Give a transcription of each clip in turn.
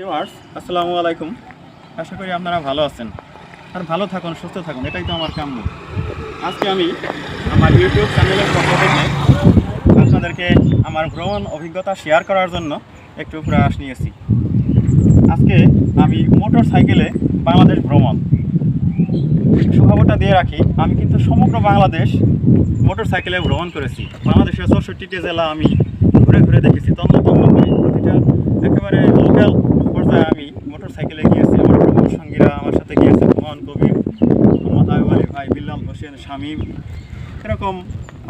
Viewers, আসসালামু আলাইকুম। আশা করি আপনারা ভালো আছেন। আর ভালো থাকুন, সুস্থ থাকুন, এটাই তো আমার কাম্য। আজকে আমি আমার ইউটিউব চ্যানেলের পক্ষ থেকে আপনাদেরকে আমার ভ্রমণ অভিজ্ঞতা শেয়ার করার জন্য একটু প্রয়াস নিয়েছি। আজকে আমি মোটর সাইকেলে বাংলাদেশ ভ্রমণ। সুখবরটা দিয়ে রাখি, আমি কিন্তু সমগ্র বাংলাদেশ মোটর সাইকেলে ভ্রমণ করেছি। বাংলাদেশের চৌষট্টিটি জেলা আমি ঘুরে ঘুরে দেখেছি, তন্ন তন্ন করে। প্রতিটা একেবারে লোকাল পর্যায়ে আমি মোটর সাইকেলে গিয়েছি, আমার সঙ্গীরা আমার সাথে গিয়েছে, মোহন কবির মোহাম্মদ আয়ুব ভাই, বিল্লাল হোসেন, শামীম। এরকম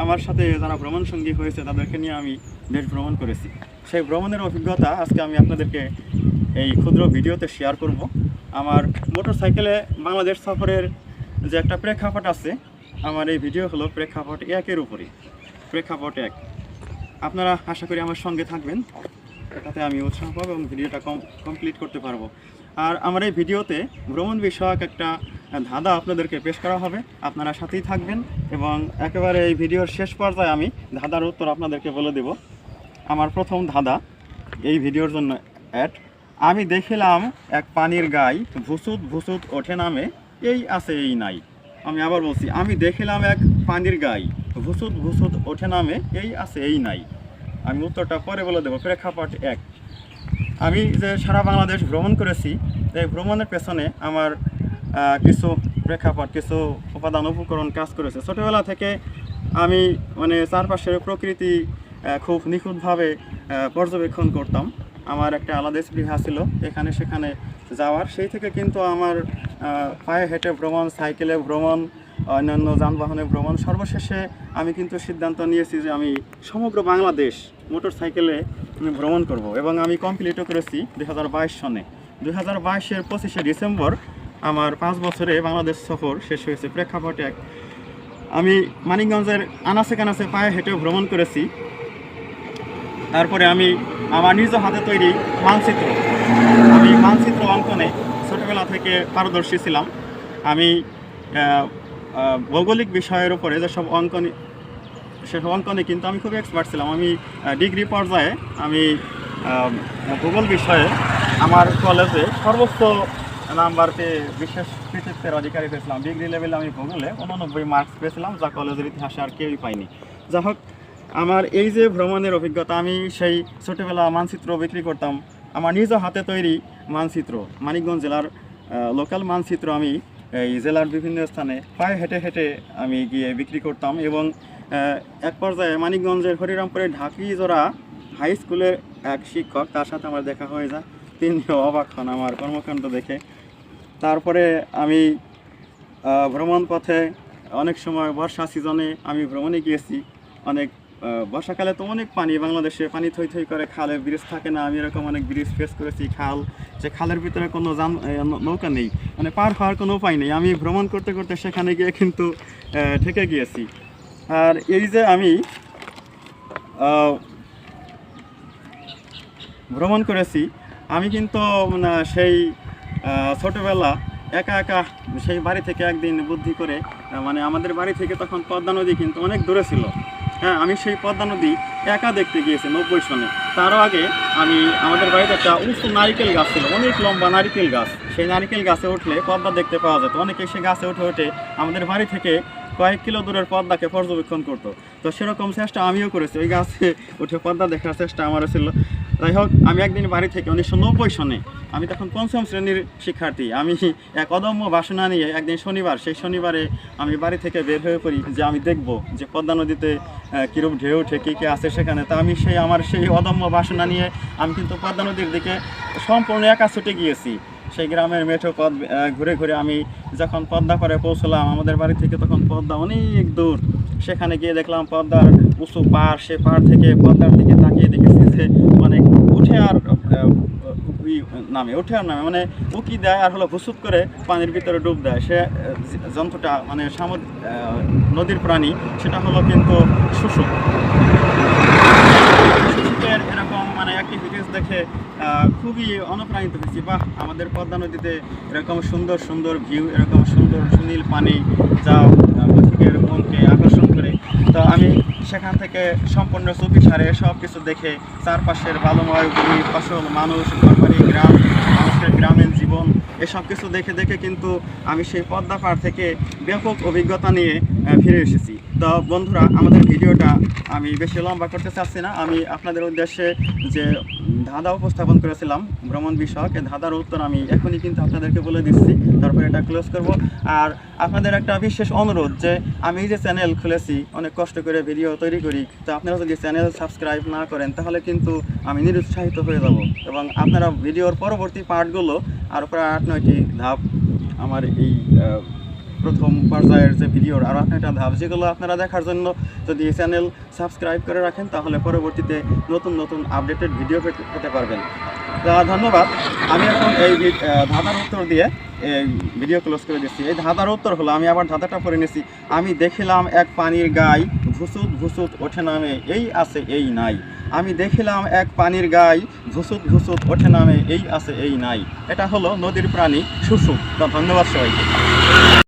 আমার সাথে যারা ভ্রমণ সঙ্গী হয়েছে, তাদেরকে নিয়ে আমি দেশ ভ্রমণ করেছি। সেই ভ্রমণের অভিজ্ঞতা আজকে আমি আপনাদেরকে এই ক্ষুদ্র ভিডিওতে শেয়ার করব। আমার মোটর সাইকেলে বাংলাদেশ সফরের যে একটা প্রেক্ষাপট আছে, আমার এই ভিডিও হলো প্রেক্ষাপট একের উপরে প্রেক্ষাপট এক। আপনারা আশা করি আমার সঙ্গে থাকবেন। তাতে আমি উৎসাহ পাবো এবং ভিডিওটা কম কমপ্লিট করতে পারব। আর আমার এই ভিডিওতে ভ্রমণ বিষয়ক একটা ধাঁধা আপনাদেরকে পেশ করা হবে। আপনারা সাথেই থাকবেন এবং একেবারে এই ভিডিওর শেষ পর্যায়ে আমি ধাঁধার উত্তর আপনাদেরকে বলে দেব। আমার প্রথম ধাঁধা এই ভিডিওর জন্য অ্যাড আমি দেখিলাম এক পানির গাই ভুসুত ভুসুত ওঠে নামে, এই আছে, এই নাই। আমি আবার বলছি, আমি দেখিলাম এক পানির গাই ভুসুত ভুসুত ওঠে নামে, এই আছে, এই নাই। আমি উত্তরটা পরে বলে দেবো। প্রেক্ষাপট এক। আমি যে সারা বাংলাদেশ ভ্রমণ করেছি, এই ভ্রমণের পেছনে আমার কিছু প্রেক্ষাপট, কিছু উপাদান, উপকরণ কাজ করেছে। ছোটোবেলা থেকে আমি মানে চারপাশের প্রকৃতি খুব নিখুঁতভাবে পর্যবেক্ষণ করতাম। আমার একটা আলাদা স্পৃহা ছিল এখানে সেখানে যাওয়ার। সেই থেকে কিন্তু আমার পায়ে হেঁটে ভ্রমণ, সাইকেলে ভ্রমণ অন্যান্য যানবাহনে ভ্রমণ, সর্বশেষে আমি কিন্তু সিদ্ধান্ত নিয়েছি যে আমি সমগ্র বাংলাদেশ মোটর সাইকেলে ভ্রমণ করব এবং আমি কমপ্লিটও করেছি দুই হাজার বাইশ সনে। দুই হাজার বাইশের পঁচিশে ডিসেম্বর আমার পাঁচ বছরে বাংলাদেশ সফর শেষ হয়েছে। প্রেক্ষাপট এক আমি মানিকগঞ্জের আনাচে কানাচে পায়ে হেঁটেও ভ্রমণ করেছি। তারপরে আমি আমার নিজ হাতে তৈরি মানচিত্র। আমি মানচিত্র অঙ্কনে ছোটোবেলা থেকে পারদর্শী ছিলাম। আমি ভৌগোলিক বিষয়ের উপরে যেসব অঙ্কন সেসব অঙ্কনে কিন্তু আমি খুব এক্সপার্ট ছিলাম। আমি ডিগ্রি পর্যায়ে আমি ভূগোল বিষয়ে আমার কলেজে সর্বোচ্চ নাম্বার পেয়ে বিশেষ কৃতিত্বের অধিকারী পেয়েছিলাম। ডিগ্রি লেভেলে আমি ভূগোলে উননব্বই মার্কস পেয়েছিলাম, যা কলেজের ইতিহাসে আর কেউই পাইনি যা হোক, আমার এই যে ভ্রমণের অভিজ্ঞতা, আমি সেই ছোটোবেলা মানচিত্র বিক্রি করতাম। আমার নিজ হাতে তৈরি মানচিত্র, মানিকগঞ্জ জেলার লোকাল মানচিত্র আমি এই জেলার বিভিন্ন স্থানে প্রায় হেঁটে হেঁটে আমি গিয়ে বিক্রি করতাম এবং এক পর্যায়ে মানিকগঞ্জের হরিরামপুরের ঢাকিজোড়া হাই স্কুলের এক শিক্ষক, তার সাথে আমার দেখা হয়ে যায়। তিনিও অবাক হন আমার কর্মকাণ্ড দেখে। তারপরে আমি ভ্রমণ পথে অনেক সময় বর্ষা সিজনে আমি ভ্রমণে গিয়েছি। অনেক বর্ষাকালে তো অনেক পানি, বাংলাদেশে পানি থই থই করে, খালে ব্রিজ থাকে না। আমি এরকম অনেক ব্রিজ ফেস করেছি, খাল, যে খালের ভিতরে কোনো যান নৌকা নেই। মানে পার হওয়ার কোনো উপায় নেই। আমি ভ্রমণ করতে করতে সেখানে গিয়ে কিন্তু ঠেকে গিয়েছি। আর এই যে আমি ভ্রমণ করেছি, আমি কিন্তু মানে সেই ছোটবেলা একা একা সেই বাড়ি থেকে একদিন বুদ্ধি করে মানে আমাদের বাড়ি থেকে তখন পদ্মা নদী কিন্তু অনেক দূরে ছিল। হ্যাঁ আমি সেই পদ্মা নদী একা দেখতে গিয়েছি নব্বই সনে। তারও আগে আমি, আমাদের বাড়িতে একটা উঁচু নারিকেল গাছ ছিল, অনেক লম্বা নারিকেল গাছ। সেই নারিকেল গাছে উঠলে পদ্মা দেখতে পাওয়া যেত। অনেকে সেই গাছে উঠে উঠে আমাদের বাড়ি থেকে কয়েক কিলো দূরের পদ্মাকে পর্যবেক্ষণ করতো। তো সেরকম চেষ্টা আমিও করেছি। ওই গাছে উঠে পদ্মা দেখার চেষ্টা আমারও ছিল। যাই হোক, আমি একদিন বাড়ি থেকে উনিশশো নব্বই সনে আমি তখন পঞ্চম শ্রেণির শিক্ষার্থী। আমি এক অদম্য বাসনা নিয়ে একদিন শনিবার, সেই শনিবারে আমি বাড়ি থেকে বের হয়ে পড়ি যে আমি দেখব যে পদ্মা নদীতে কিরূপ ঢেউ উঠে, কী কী আছে সেখানে। তা আমি সেই, আমার সেই অদম্য বাসনা নিয়ে আমি কিন্তু পদ্মা নদীর দিকে সম্পূর্ণ একা ছুটে গিয়েছি। সেই গ্রামের মেঠো পদ ঘুরে ঘুরে আমি যখন পদ্মা করে পৌঁছলাম আমাদের বাড়ি থেকে তখন পদ্মা অনেক দূর। সেখানে গিয়ে দেখলাম পদ্মার উঁচু পাড়, সে পাড় থেকে পদ্মার দিকে তাকিয়ে দেখেছি যে অনেক উঠে আর নামে, উঠে আর নামে মানে উকি দেয় আর হলো ভুসুত করে পানির ভিতরে ডুব দেয়। সে যন্ত্রটা মানে সামুদ নদীর প্রাণী, সেটা হলো কিন্তু শুশুক। শুশুকের এরকম মানে অ্যাক্টিভিটিস দেখে খুবই অনুপ্রাণিত হয়েছি। বাহ, আমাদের পদ্মা নদীতে এরকম সুন্দর সুন্দর ভিউ এরকম সুন্দর সুনীল পানি যা পথিকের মনকে আকর্ষণ করে। তো আমি সেখান থেকে সম্পূর্ণ চুপি সারে সব কিছু দেখে চারপাশের বালময় ভূমি, ফসল, মানুষ, ঘরবাড়ি, গ্রাম, মানুষের গ্রামীণ জীবন, এসব কিছু দেখে দেখে কিন্তু আমি সেই পদ্মা পাড় থেকে ব্যাপক অভিজ্ঞতা নিয়ে ফিরে এসেছি। তো বন্ধুরা, আমাদের ভিডিওটা আমি বেশি লম্বা করতে চাচ্ছি না। আমি আপনাদের উদ্দেশ্যে যে ধাঁধা উপস্থাপন করেছিলাম, ভ্রমণ বিষয়ক এই ধাঁধার উত্তর আমি এখনই কিন্তু আপনাদেরকে বলে দিচ্ছি। তারপরে এটা ক্লোজ করব। আর আপনাদের একটা বিশেষ অনুরোধ যে, আমি যে চ্যানেল খুলেছি, অনেক কষ্ট করে ভিডিও তৈরি করি, তো আপনারা যদি চ্যানেল সাবস্ক্রাইব না করেন, তাহলে কিন্তু আমি নিরুৎসাহিত হয়ে যাব। এবং আপনারা ভিডিওর পরবর্তী পার্টগুলো আর প্রায় আট নয়টি ধাপ আমার এই প্রথম পর্যায়ের যে ভিডিওর আর একটা ধাপ, যেগুলো আপনারা দেখার জন্য যদি এই চ্যানেল সাবস্ক্রাইব করে রাখেন, তাহলে পরবর্তীতে নতুন নতুন আপডেটেড ভিডিও পেতে পারবেন। তা ধন্যবাদ। আমি এখন এই ধাঁধার উত্তর দিয়ে এই ভিডিও ক্লোজ করে দিচ্ছি। এই ধাঁধার উত্তর হলো, আমি আবার ধাঁধাটা পড়ে নিয়েছি আমি দেখিলাম এক পানির গাই ভুসুত ভুসুত ওঠে নামে, এই আছে, এই নাই। আমি দেখিলাম এক পানির গাই ভুসুত ভুসুত ওঠে নামে, এই আছে, এই নাই। এটা হলো নদীর প্রাণী শুশুক তো ধন্যবাদ সবাইকে।